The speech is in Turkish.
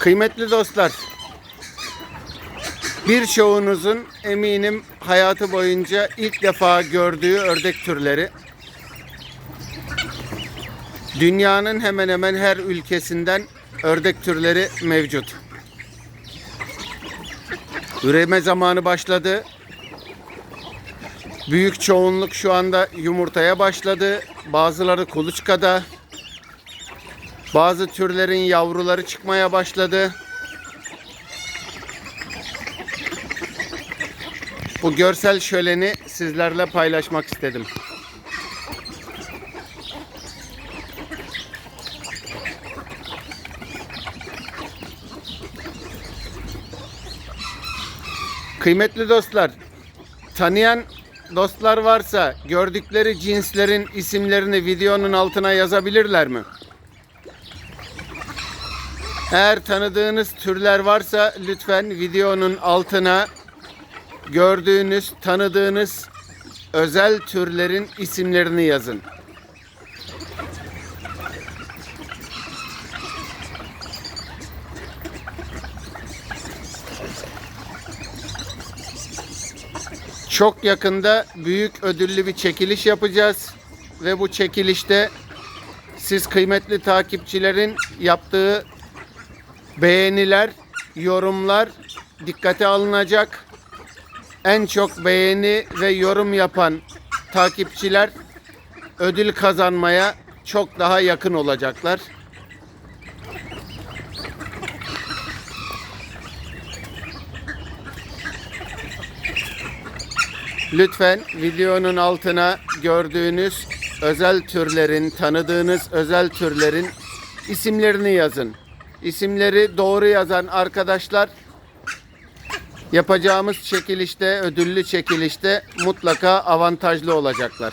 Kıymetli dostlar, birçoğunuzun eminim hayatı boyunca ilk defa gördüğü ördek türleri. Dünyanın hemen hemen her ülkesinden ördek türleri mevcut. Üreme zamanı başladı. Büyük çoğunluk şu anda yumurtaya başladı. Bazıları kuluçkada. Bazı türlerin yavruları çıkmaya başladı. Bu görsel şöleni sizlerle paylaşmak istedim. Kıymetli dostlar, tanıyan dostlar varsa gördükleri cinslerin isimlerini videonun altına yazabilirler mi? Eğer tanıdığınız türler varsa lütfen videonun altına gördüğünüz, tanıdığınız özel türlerin isimlerini yazın. Çok yakında büyük ödüllü bir çekiliş yapacağız ve bu çekilişte siz kıymetli takipçilerin yaptığı beğeniler, yorumlar dikkate alınacak. En çok beğeni ve yorum yapan takipçiler ödül kazanmaya çok daha yakın olacaklar. Lütfen videonun altına gördüğünüz özel türlerin, tanıdığınız özel türlerin isimlerini yazın. İsimleri doğru yazan arkadaşlar yapacağımız çekilişte, ödüllü çekilişte mutlaka avantajlı olacaklar.